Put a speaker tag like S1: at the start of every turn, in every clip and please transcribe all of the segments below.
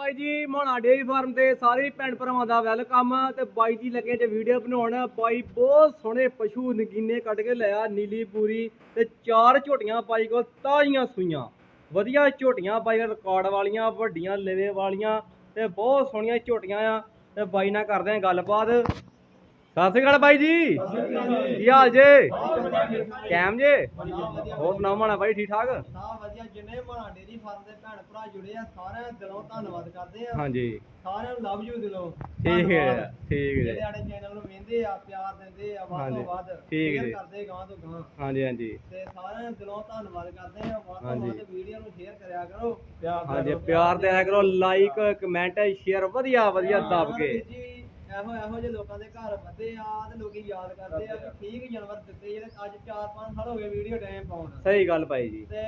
S1: ਬਾਈ ਜੀ ਮੋਣਾ dairy farm ਤੇ ਸਾਰੇ ਭੈਣ ਭਰਾਵਾਂ ਦਾ ਵੈਲਕਮ। ਤੇ ਬਾਈ ਜੀ ਲੱਗੇ ਤੇ ਵੀਡੀਓ ਬਣਾਉਣ। ਬਾਈ ਬਹੁਤ ਸੋਹਣੇ ਪਸ਼ੂ ਨਗੀਨੇ ਕੱਢ ਕੇ ਲਿਆ, ਨੀਲੀ, ਪੂਰੀ ਤੇ ਚਾਰ ਝੋਟੀਆਂ ਬਾਈ ਕੋਲ ਤਾਜ਼ੀਆਂ ਸੂਈਆਂ। ਵਧੀਆ ਝੋਟੀਆਂ ਬਾਈ ਕੋਲ ਰਿਕਾਰਡ ਵਾਲੀਆਂ, ਵੱਡੀਆਂ, ਲੇਵੇ ਵਾਲੀਆਂ ਤੇ ਬਹੁਤ ਸੋਹਣੀਆਂ ਝੋਟੀਆਂ ਆ। ਤੇ ਬਾਈ ਨਾਲ ਕਰਦੇ ਆ ਗੱਲਬਾਤ। ਸਤਿ ਸ਼੍ਰੀ ਅਕਾਲ ਬਾਈ ਜੀ। ਕੀ ਹਾਲ ਜੇ? ਕੈਮ ਜੇ? ਹੋਰ ਸੁਣਾਓ ਮਾਣਾ ਬਾਈ ਠੀਕ ਠਾਕ?
S2: ਸਾ ਵਧੀਆ ਜਿੰਨੇ ਬਣਾ ਡੇਰੀ ਫਾਰਮ ਦੇ ਭੈਣ ਭਰਾ ਜੁੜੇ ਆ ਸਾਰਿਆਂ ਦਾ ਦਿਲੋਂ ਧੰਨਵਾਦ ਕਰਦੇ ਆ।
S1: ਹਾਂਜੀ।
S2: ਸਾਰਿਆਂ ਨੂੰ ਲਵ ਯੂ ਦਿਲੋਂ।
S1: ਠੀਕ ਹੈ। ਠੀਕ ਹੈ।
S2: ਜਿਹੜੇ ਸਾਡੇ ਚੈਨਲ ਨੂੰ ਵੇਂਦੇ ਆ ਪਿਆਰ ਦਿੰਦੇ ਆ ਵੱਧ
S1: ਹਾਂਜੀ,
S2: ਤੋਂ ਵੱਧ
S1: ਠੀਕ
S2: share
S1: ਜੀ।
S2: ਕਰਦੇ ਗਾਂ ਤੋਂ ਗਾਂ
S1: ਹਾਂਜੀ ਹਾਂਜੀ।
S2: ਤੇ ਸਾਰਿਆਂ ਨੂੰ ਦਿਲੋਂ ਧੰਨਵਾਦ ਕਰਦੇ ਆ ਵੱਧ ਤੋਂ
S1: ਹਾਂਜੀ।
S2: ਵੱਧ ਵੀਡੀਓ ਨੂੰ ਸ਼ੇਅਰ ਕਰਿਆ ਕਰੋ। ਪਿਆਰ
S1: ਹਾਂਜੀ
S2: ਕਰੋ,
S1: ਪਿਆਰ ਦਿਆ ਕਰੋ। ਲਾਈਕ ਕਮੈਂਟ ਸ਼ੇਅਰ ਵਧੀਆ ਵਧੀਆ ਦੱਬ ਕੇ।
S2: ਇਹੋ ਇਹੋ ਜਿਹੇ ਲੋਕਾਂ ਦੇ ਘਰ ਵੱਧੇ ਆ ਤੇ ਲੋਕੀ ਯਾਦ ਕਰਦੇ ਆ ਕਿ ਠੀਕ ਜਾਨਵਰ ਦਿੱਤੇ ਜਿਹੜੇ ਅੱਜ 4-5 ਸਾਲ ਹੋ ਗਏ ਵੀਡੀਓ ਟਾਈਮ ਪਾਉਣ।
S1: ਸਹੀ ਗੱਲ ਭਾਈ ਜੀ।
S2: ਤੇ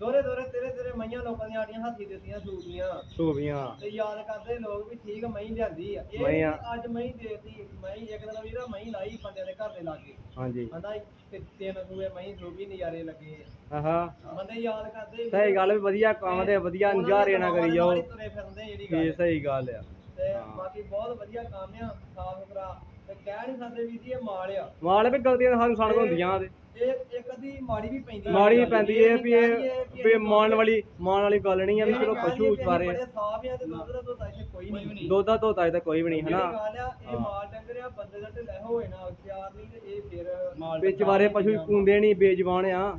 S2: ਦੋਰੇ ਦੋਰੇ ਤੇਰੇ ਤੇਰੇ ਮਈਆਂ ਲੋਕਾਂ ਦੀਆਂ ਆੜੀਆਂ ਹੱਥੀ ਦਿੱਤੀਆਂ ਸੂਟੀਆਂ।
S1: ਸੂਬੀਆਂ
S2: ਤੇ ਯਾਦ ਕਰਦੇ ਲੋਕ ਵੀ ਠੀਕ ਮਈ ਲਿਆਂਦੀ ਆ। ਇਹ ਅੱਜ ਮਈ ਦੇਤੀ ਮਈ ਇੱਕ ਦਿਨ ਵੀਰਾ ਮਈ ਲਾਈ ਬੰਦੇ ਦੇ ਘਰ ਦੇ ਲਾਗੇ।
S1: ਹਾਂਜੀ।
S2: ਕਹਿੰਦਾ ਤੇ ਤਿੰਨ ਸੂਏ ਮਈ ਸੂਬੀ ਨਜ਼ਾਰੇ ਲੱਗੇ
S1: ਆਹਾ।
S2: ਬੰਦੇ ਯਾਦ ਕਰਦੇ
S1: ਸਹੀ ਗੱਲ ਵੀ ਵਧੀਆ ਕੰਮ ਤੇ ਵਧੀਆ
S2: ਦੇ
S1: ਨਜ਼ਾਰੇ ਨਾ ਕਰੀ ਜਾਓ।
S2: ਤੁਰੇ ਫਿਰਦੇ ਜਿਹੜੀ
S1: ਇਹ
S2: ਗੱਲ
S1: ਸਹੀ ਗੱਲ ਆ।
S2: ਤੇ। ਬਾਕੀ ਬਹੁਤ ਵਧੀਆ ਕੰਮ ਆ ਸਾਫ਼ ਸੁਥਰਾ ਤੇ ਕਹਿ ਨਹੀਂ ਸਕਦੇ ਵੀ ਜੀ ਇਹ ਮਾਲ ਆ
S1: ਮਾਲ ਵੀ ਗਲਤੀਆਂ ਤਾਂ ਹੁੰਦੀਆਂ ਤੇ
S2: ਇਹ ਇੱਕ ਅੱਧੀ ਮਾੜੀ ਵੀ ਪੈਂਦੀ ਆ
S1: ਮਾੜੀ। ਪੈਂਦੀ ਵੀ ਇਹ ਵੀ ਮਾਣ ਵਾਲੀ ਮਾਣ ਵਾਲੀ ਗੱਲ ਨਹੀਂ ਆ ਵੀ ਚਲੋ ਪਸ਼ੂ
S2: ਬੜੇ ਸਾਫ਼ ਆ ਤੇ ਦੁੱਧ ਦਾ ਦੁੱਧ ਇੱਥੇ ਕੋਈ ਨਹੀਂ
S1: ਦੁੱਧ ਦਾ ਧੋਤਾ ਤਾਂ ਕੋਈ ਵੀ ਨਹੀਂ ਹਨਾ
S2: ਆ ਇਹ। ਮਾਲ ਡੰਗਰ ਆ ਬੰਦੇ ਦਾ ਢਿੱਲਾ ਹੋਏ ਨਾ ਪਿਆਰ ਨਹੀਂ ਤੇ ਇਹ ਫਿਰ
S1: ਵਿੱਚ ਬਾਰੇ ਪਸ਼ੂ ਕੁੰਦੇ ਨਹੀਂ ਬੇਜਵਾਨ ਆ।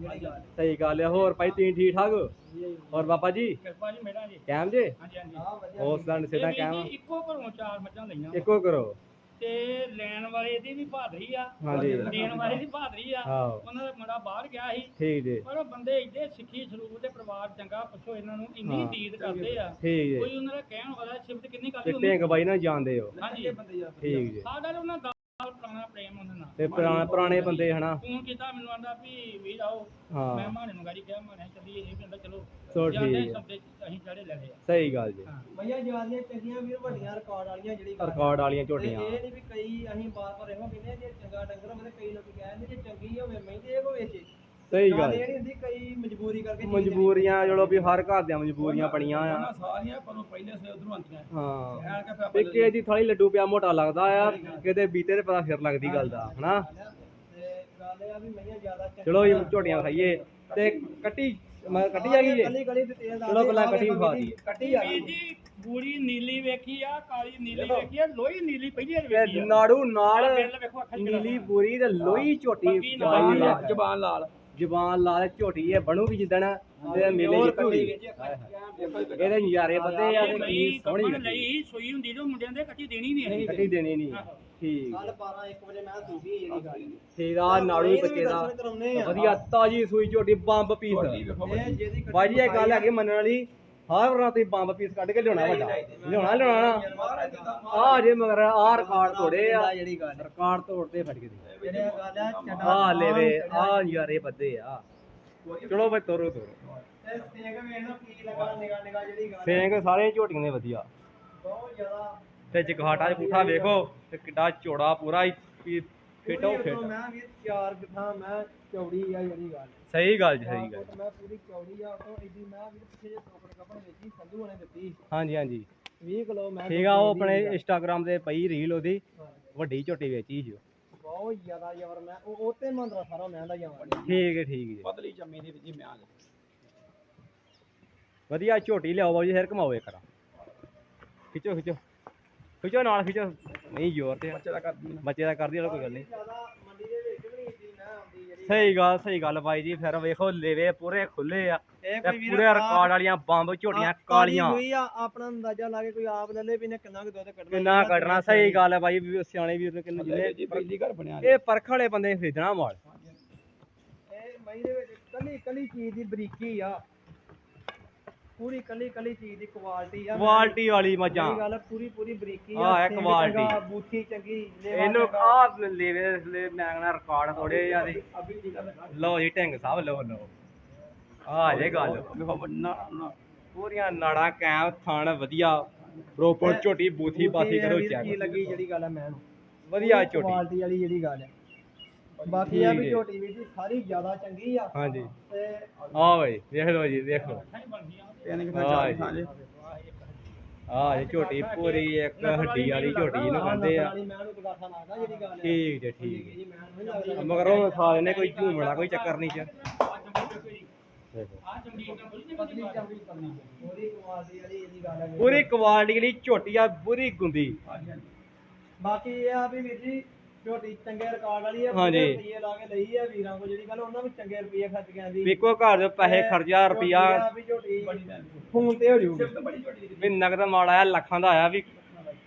S1: ਸਹੀ ਗੱਲ ਆ ਹੋਰ ਭਾਈ ਤੁਸੀਂ ਠੀਕ ਠਾਕ? ਹੋਰ ਬਾਬਾ ਜੀ?
S3: ਕਿਰਪਾ ਜੀ ਮੇਰਾ ਜੀ
S1: ਕੈਮ ਜੇ?
S3: ਹਾਂਜੀ ਹਾਂਜੀ
S2: ਆ ਵਧੀਆ
S1: ਉਸ ਦਾ ਸਿੱਧਾ ਕੈਮ।
S3: ਇੱਕੋ ਘਰੋਂ ਚਾਰ ਮੱਝਾਂ ਲਈਆਂ
S1: ਇੱਕੋ ਕਰੋ।
S3: ਤੇ ਲੈਣ ਵਾਲੇ ਦੀ ਵੀ ਬਹਾਦਰੀ ਆ।
S1: ਹਾਂਜੀ।
S3: ਦੇਣ ਵਾਲੇ ਦੀ ਬਹਾਦਰੀ ਆ। ਉਹਨਾਂ ਦਾ ਮੁੰਡਾ ਬਾਹਰ ਗਿਆ ਸੀ।
S1: ਠੀਕ ਜੀ।
S3: ਪਰ ਉਹ ਬੰਦੇ ਇੱਡੇ ਸਿੱਖੀ ਸਰੂਪ ਦੇ ਪਰਿਵਾਰ ਚੰਗਾ ਪੁੱਛੋ ਇਹਨਾਂ ਨੂੰ ਇੰਨੀ। ਦੀਦ ਕਰਦੇ ਆ।
S1: ਠੀਕ ਜੀ।
S3: ਕੋਈ ਉਹਨਾਂ ਦਾ ਕਹਿਣ ਵਾਲਾ ਸ਼ਬਦ ਕਿੰਨੀ
S1: ਤੇ
S3: ਕਾਲੀ ਹੁੰਦੀ
S1: ਢਿੰਗ ਬਾਈ ਜਾਣਦੇ ਹੋ।
S3: ਹਾਂਜੀ।
S1: ਠੀਕ ਜੀ।
S3: ਸਾਡਾ ਤਾਂ ਉਹਨਾਂ ਦਾ ਪੁਰਾਣਾ ਪ੍ਰੇਮ ਉਹਨਾਂ ਨਾਲ।
S1: ਤੇ ਪੁਰਾਣੇ ਪੁਰਾਣੇ ਬੰਦੇ ਹਨਾ।
S3: ਫੋਨ ਕੀਤਾ ਮੈਨੂੰ ਆਂਦਾ ਵੀ ਵੀਰ ਆਓ।
S1: ਹਾਂ।
S3: ਮੈਂ ਮਾਣੇ ਨੂੰ ਗਾੜੀ ਕਿਹਾ ਮਾਣੇ ਚੱਲੀਏ ਇਹ ਕਹਿੰਦਾ ਚਲੋ।
S1: ਚਲੋ
S3: ਜਾਂਦੇ
S1: ਠੀਕ
S3: ਅਸੀਂ ਚੜੇ ਲੈ ਲਏ ਆ
S1: ਸਹੀ ਗੱਲ ਜੀ।
S3: ਹਾਂ।
S2: ਮਈਆਂ ਜਿਆਦੀਆਂ ਚੰਗੀਆਂ ਵੀਰ ਵੱਡੀਆਂ ਰਿਕਾਰਡ ਵਾਲੀਆਂ ਜਿਹੜੀ ਗੱਲ ਆ।
S1: ਰਿਕਾਰਡ ਵਾਲੀਆਂ
S2: ਤੇ
S1: ਝੋਟੀਆਂ।
S2: ਇਹ ਨਹੀਂ ਵੀ ਕਈ ਅਸੀਂ ਬਾਰ ਬਾਰ ਇਹੋ ਕਹਿੰਦੇ ਆ ਜੇ ਚੰਗਾ ਡੰਗਰ ਹੋਵੇ ਤੇ ਕਈ ਲੋਕੀ ਕਹਿੰਦੇ ਜੇ ਚੰਗੀ ਹੋਵੇ ਮਹਿੰਦੀ ਇਹ ਕੋ ਵੇਚੇ।
S1: ਸਹੀ
S2: ਗੱਲ।
S1: ਗੱਲ।
S2: ਇਹ ਨਹੀਂ ਹੁੰਦੀ ਕਈ ਮਜਬੂਰੀ ਕਰਕੇ ਚੀਜ਼
S1: ਮਜਬੂਰੀਆਂ ਚਲੋ ਵੀ ਹਰ ਘਰ ਦੀਆਂ ਮਜਬੂਰੀਆਂ ਬਣੀਆਂ ਆ।
S3: ਸਾਰੀਆਂ ਪਰੋਂ ਪਹਿਲੇ ਸੇ ਉਧਰੋਂ ਆਉਂਦੀਆਂ।
S1: ਹਾਂ।
S3: ਐਨ ਕੇ
S1: ਤੇ ਕਿਸੇ ਦੀ ਥਾਲੀ ਲੱਡੂ ਪਿਆ ਮੋਟਾ ਲੱਗਦਾ ਆ ਕਿਤੇ ਬੀਤੇ ਤੇ ਪਤਾ ਫਿਰ ਲੱਗਦੀ ਗੱਲ ਦਾ ਹਨਾ?
S2: ਤੇ ਗੱਲ ਇਹ ਆ ਵੀ ਮਈਆਂ ਜ਼ਿਆਦਾ ਚੰਗੀਆਂ।
S1: ਚਲੋ ਜੀ ਝੋਟੀਆਂ ਖਾਈਏ। ਤੇ ਕੱਟੀ ਮੈਂ ਕੱਟੀ ਆ ਗਈ ਜੇ
S2: ਕੱਲੀ ਕੱਲੀ ਡਿਟੇਲ
S1: ਚਲੋ ਪਹਿਲਾਂ ਕੱਟੀ ਵਿਖਾ ਦਈਏ।
S2: ਕੱਟੀ ਆ ਗਈ।
S3: ਜੀ ਪੂਰੀ ਨੀਲੀ ਵੇਖੀ ਆ ਕਾਲੀ ਨੀਲੀ ਵੇਖੀ ਆ ਲੋਹੀ ਨੀਲੀ ਪਹਿਲੀ ਵਾਰ
S1: ਤੇ
S3: ਵੇਖੀ ਆ।
S1: ਨਾੜੂ ਨਾਲ
S3: ਆਹ ਬਿੱਲ ਵੇਖੋ ਅੱਖਾਂ 'ਚ ਕਿਹੜਾ
S1: ਨੀਲੀ ਬੂਰੀ ਤੇ ਲੋਹੀ ਝੋਟੀ
S3: ਪੱਕੀ ਨਾਲ
S1: ਜ਼ਬਾਨ ਲਾਲ।
S3: ਜ਼ਬਾਨ ਲਾਲ
S1: ਝੋਟੀ ਇਹ ਬਣੂਗੀ ਜਿੱਦਣ ਤੇ ਮੇਲੇ ਧੂੜੀ
S2: ਕੱਟੀ
S1: ਇਹਦੇ ਨਜ਼ਾਰੇ ਬੱਦੇ ਆ ਤੇ ਕੀ ਸੋਹਣੀ
S3: ਕੱਪਣ
S1: ਲੱਗੀ
S3: ਲਈ ਸੂਈ ਹੁੰਦੀ ਜੋ ਮੁੰਡਿਆਂ ਦੇ ਕੱਟੀ ਦੇਣੀ ਨਹੀਂ
S1: ਕੱਟੀ ਦੇਣੀ ਨਹੀਂ। ਠੀਕ।
S2: ਕੱਲ 12 1 ਵਜੇ ਮੈਂ ਸੂਫੀ ਜਿਹੜੀ ਗੱਲ
S1: ਠੀਕ ਆ ਨਾੜੂ ਬੱਚੇ ਦਾ।
S2: ਕਰਾਉਨੇ ਆ।
S1: ਵਧੀਆ ਤਾਜੀ ਸੂਈ ਝੋਟੀ ਬੰਬ ਪੀਸ।
S2: ਇਹ ਜਿਹਦੀ
S1: ਬਾਜੀ ਇਹ ਗੱਲ ਹੈਗੀ ਮੰਨਣ ਵਾਲੀ। ਹਰ ਵਾਰ ਤੁਸੀਂ ਬੰਬ ਪੀਸ ਕੱਢ ਕੇ ਲਿਆਉਣਾ ਵੱਡਾ। ਲਿਆਉਣਾ ਲਿਆਉਣਾ। ਆ ਜੇ ਮਗਰ ਆ ਰਿਕਾਰਡ ਤੋੜੇ ਆ।
S2: ਜਿਹੜੀ ਗੱਲ
S1: ਰਿਕਾਰਡ ਤੋੜਦੇ ਫੜ ਕੇ
S2: ਗੱਲ ਆ
S1: ਲੈਵੇ ਆ ਯਾਰੇ ਬੱਦੇ ਆ। ਚਲੋ ਬਈ ਤੋਰੋ ਤੋਰੋ। ਸਿੰਘ ਸਾਰੇ ਝੋਟੀਆਂ ਦੇ ਵਧੀਆ।
S2: ਬਹੁਤ ਜ਼ਿਆਦਾ।
S1: ਤੇ ਜਗਹਾਟਾ ਚ ਪੁੱਠਾ ਵੇਖੋ ਤੇ ਕਿੱਡਾ ਚੌੜਾ ਪੂਰਾ ਹੀ ਫਿੱਟੋ ਫਿੱਟ।
S2: ਮੈਂ ਵੀ ਚਾਰ ਬਿਠਾ ਮੈਂ ਚੌੜੀ ਆ ਜਿਹੜੀ ਗੱਲ।
S1: ਸਹੀ ਗੱਲ ਜੀ ਸਹੀ ਗੱਲ।
S2: ਫੁੱਟ ਮੈਂ ਪੂਰੀ ਚੌੜੀ ਆ ਉਹ ਇੱਡੀ ਮੈਂ ਵੀ ਪਿੱਛੇ ਜੇ ਟੋਕਰ ਕੱਪਣ ਵੇਚੀ ਸੰਧੂ ਨੇ ਦਿੱਤੀ।
S1: ਹਾਂਜੀ ਹਾਂਜੀ।
S2: 20 ਕਿਲੋ ਮੈਂ
S1: ਠੀਕ ਆ ਉਹ ਆਪਣੇ ਇੰਸਟਾਗ੍ਰam ਤੇ ਪਈ ਰੀਲ ਉਹਦੀ। ਵੱਡੀ ਝੋਟੀ ਵੇਚੀ ਸੀ ਉਹ।
S2: ਬਹੁਤ ਜ਼ਿਆਦਾ ਯਾਰ ਮੈਂ ਉਹ ਉਹ ਤੇ ਮੰਦਰਾ ਸਾਰਾ ਮੈਂ ਦਾ ਜਾਵਾਂ
S1: ਠੀਕ ਹੈ ਠੀਕ ਹੈ।
S3: ਪਤਲੀ ਜੰਮੀ ਦੀ ਜੀ
S1: ਵਧੀਆ ਝੋਟੀ ਲਿਆਓ ਬਾਬੂ ਜੀ ਫਿਰ ਘਮਾਓ ਇੱਕ ਰਾ ਖਿੱਚੋ ਖਿੱਚੋ। ਖਿੱਚੋ ਨਾਲ ਖਿੱਚੋ। ਨਹੀਂ ਜ਼ੋਰ ਤੇ
S3: ਬੱਚੇ ਦਾ ਕਰਦੀ
S1: ਬੱਚੇ ਦਾ ਕਰਦੀ ਕੋਈ ਗੱਲ ਨਹੀਂ
S2: ਜ਼ਿਆਦਾ ਮੰਡੀ ਦੇ ਵਿੱਚ ਵੀ ਨਹੀਂ ਇੰਨੀ ਨਾ ਆਉਂਦੀ ਜਿਹੜੀ
S1: ਸਹੀ ਗੱਲ ਸਹੀ ਗੱਲ ਬਾਈ ਜੀ ਫਿਰ ਵੇਖੋ ਲੇਵੇ ਪੂਰੇ ਖੁੱਲੇ ਆ।
S2: ਇਹ
S1: ਤੇ
S2: ਕੋਈ ਵੀਰ
S1: ਪੂਰੇ ਰਿਕਾਰਡ ਵਾਲੀਆਂ ਬੰਬ ਝੋਟੀਆਂ ਕਾਲੀਆਂ।
S2: ਹੋਈ ਆ ਆਪਣਾ ਅੰਦਾਜ਼ਾ ਲਾ ਕੇ ਕੋਈ ਆਪ ਲੈ ਲੇ ਵੀ ਨੇ ਕਿੰਨਾ ਕੁ ਦੁੱਧ ਕੱਢਣਾ
S1: ਕਿੰਨਾ ਕੱਢਣਾ ਸਹੀ ਗੱਲ ਹੈ ਬਾਈ ਵੀ ਸਿਆਣੇ ਵੀਰ ਨੂੰ ਕਿੰਨੇ
S3: ਪਹਿਲੀ ਘਰ ਬਣਿਆ
S1: ਇਹ ਪਰਖ ਵਾਲੇ ਬੰਦੇ ਨੇ ਖਰੀਦਣਾ ਮਾਲ।
S2: ਇਹ ਮਈ ਦੇ ਵਿੱਚ ਕੱਲੀ ਕੱਲੀ ਚੀਜ਼ ਦੀ ਬਰੀਕੀ ਆ। ਪੂਰੀ ਕੱਲੀ ਕੱਲੀ ਚੀਜ਼ ਦੀ ਕੁਆਲਿਟੀ ਆ
S1: ਕੁਆਲਿਟੀ ਵਾਲੀ ਮੱਝਾਂ
S2: ਇਹ ਗੱਲ ਆ, ਪੂਰੀ ਪੂਰੀ ਬਰੀਕੀ
S1: ਹਾਂ, ਇਹ
S2: ਸਿੰਘ
S1: quality।
S2: ਚੰਗਾ, ਬੂਥੀ ਚੰਗੀ ਲੇਵਾ
S1: ਇਹਨੂੰ
S2: ਚੰਗਾ।
S1: ਆਹ ਲੇਵੇ ਲੈ ਮੈਂ ਕਹਿੰਦਾ ਰਿਕਾਰਡ ਥੋੜੇ ਜਿਆਦੇ ਲਓ ਜੀ ਢਿੰਗ ਸਾਹਿਬ ਲਓ ਲਓ। ਆ ਜੇ ਗੱਲ। ਪੂਰੀਆਂ ਨਾੜਾਂ ਕੈਮ ਥਣ ਵਧੀਆ। ਪ੍ਰੋਪਰ ਝੋਟੀ ਬੂਥੀ
S2: ਬੂਥੀ
S1: ਕਰੋ
S2: ਵੀਰ
S1: ਚੈੱਕ।
S2: ਕੀ ਲੱਗੀ ਜਿਹੜੀ ਗੱਲ ਆ ਮੈਂ
S1: ਵਧੀਆ ਝੋਟੀ।
S2: ਕੁਆਲਿਟੀ ਵਾਲੀ ਜਿਹੜੀ ਗੱਲ ਆ। ਬਾਕੀ ਆ
S1: ਠੀਕ
S2: ਵੀ
S1: ਹੈ।
S2: ਝੋਟੀ ਵੀ ਜੀ ਸਾਰੀ ਜ਼ਿਆਦਾ ਚੰਗੀ ਆ।
S1: ਹਾਂਜੀ।
S2: ਤੇ
S1: ਆ ਬਈ ਦੇਖ ਲਓ ਜੀ ਦੇਖ ਲਓ। ਹਾਂ ਜੀ। ਆ ਇਹ ਝੋਟੀ ਪੂਰੀ ਇੱਕ ਹੱਡੀ ਵਾਲੀ ਝੋਟੀ ਜਿਹਨੂੰ ਕਹਿੰਦੇ ਆ। ਠੀਕ ਜੇ ਠੀਕ ਮਗਰ ਉਹ ਖਾ ਲੈਨੇ ਕੋਈ ਝੂਮਣਾ ਕੋਈ ਚੱਕਰ ਨਹੀਂ ਚ।
S2: ਪਤਲੀ ਚਮੜੀ ਕਰਨੀ ਉਹਦੀ ਕੁਆਲਿਟੀ ਵਾਲੀ ਇਹਦੀ ਗੱਲ ਹੈ
S1: ਪੂਰੀ ਕੁਆਲਿਟੀ ਵਾਲੀ ਝੋਟੀ ਆ ਪੂਰੀ ਗੁੰਦੀ।
S2: ਬਾਕੀ ਇਹ ਆ ਵੀ ਵੀਰ ਜੀ ਝੋਟੀ ਚੰਗੇ ਰਿਕਾਰਡ ਵਾਲੀ ਹੈ
S1: ਹਾਂਜੀ।
S2: ਰੁਪਏ ਲਾ ਕੇ ਲਈ ਹੈ ਵੀਰਾਂ ਕੋ ਜਿਹੜੀ ਗੱਲ ਉਹਨਾਂ ਵੀ ਚੰਗੇ ਰੁਪਏ ਖਰਚ
S1: ਇੱਕੋ ਘਰ ਦੇ ਪੈਸੇ ਖਰਚਾ ਰੁਪਿਆ
S2: ਵੀ ਝੋਟੀ ਫੋਨ ਤੇ ਹੋ ਜੂਗੀ।
S1: ਵੀ ਨਗਦ ਮਾਲ ਆਇਆ ਲੱਖਾਂ ਦਾ ਆਇਆ ਵੀ